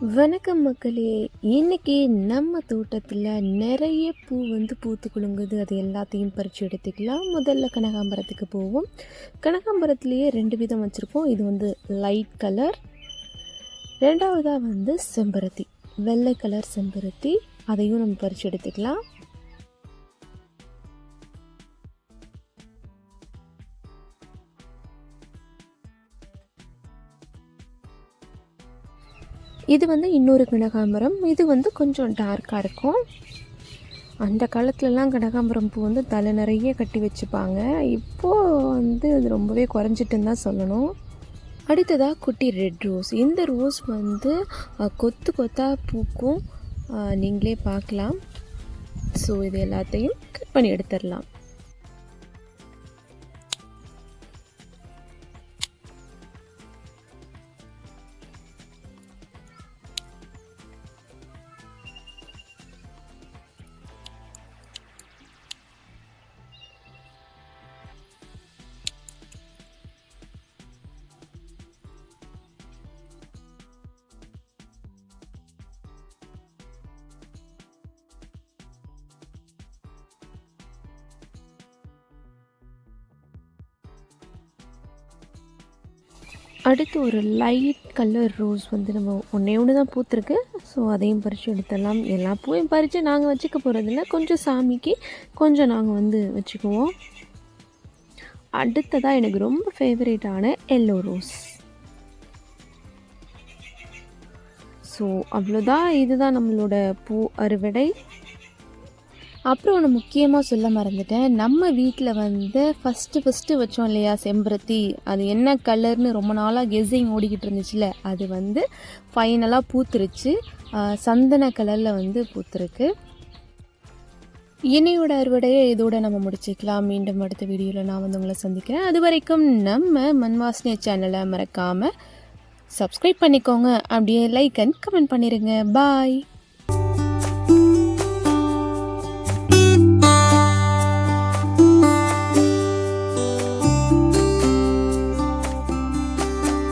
வணக்கம் மக்களே. இன்னைக்கு நம்ம தோட்டத்தில் நிறைய பூ வந்து பூத்து குலுங்குது. அது எல்லாத்தையும் பறித்து எடுத்துக்கலாம். முதல்ல கனகாம்பரத்துக்கு போவோம். கனகாம்பரத்துலேயே ரெண்டு விதம் வச்சுருக்கோம் இது வந்து லைட் கலர் ரெண்டாவதாக வந்து செம்பருத்தி. வெள்ளை கலர் செம்பருத்தி. அதையும் நம்ம பறித்து எடுத்துக்கலாம். இது வந்து இன்னொரு கனகாம்பரம். இது வந்து கொஞ்சம் டார்க்காக இருக்கும். அந்த காலத்துலலாம் கனகாம்பரம் பூ வந்து தலை நிறைய கட்டி வச்சுப்பாங்க. இப்போது வந்து அது ரொம்பவே குறைஞ்சிட்டுன்னு தான் சொல்லணும். அடுத்ததாக குட்டி ரெட் ரோஸ் இந்த ரோஸ் வந்து கொத்து கொத்தாக பூக்கும். நீங்களே பார்க்கலாம். ஸோ இது எல்லாத்தையும் கட் பண்ணி எடுத்துடலாம். அடுத்து ஒரு லைட் கலர் ரோஸ் வந்து நம்ம ஒன்றே ஒன்று தான் பூத்துருக்கு. ஸோ அதையும் பறித்து எடுத்துடலாம். எல்லா பூவையும் பறித்து நாங்கள் வச்சுக்க போகிறதில்ல கொஞ்சம் சாமிக்கு கொஞ்சம் நாங்கள் வந்து வச்சுக்குவோம். அடுத்ததாக எனக்கு ரொம்ப ஃபேவரேட்டான எல்லோ ரோஸ் ஸோ அவ்வளோதான் இதுதான் நம்மளோட பூ அறுவடை. அப்புறம் ஒன்று முக்கியமாக சொல்ல மறந்துட்டேன். நம்ம வீட்டில் வந்து ஃபஸ்ட்டு ஃபஸ்ட்டு வச்சோம் இல்லையா செம்பருத்தி. அது என்ன கலர்னு ரொம்ப நாளாக கெஸ்ஸிங் ஓடிக்கிட்டு இருந்துச்சுல அது வந்து ஃபைனலாக பூத்துருச்சு. சந்தன கலரில் வந்து பூத்துருக்கு. இனியோட அறுவடையை இதோட நம்ம முடிச்சுக்கலாம். மீண்டும் அடுத்த வீடியோவில் நான் வந்து உங்களை சந்திக்கிறேன். அது வரைக்கும் நம்ம மண்வாசனை சேனலை மறக்காமல் சப்ஸ்கிரைப் பண்ணிக்கோங்க. அப்படியே லைக் அண்ட் கமெண்ட் பண்ணிடுங்க பாய்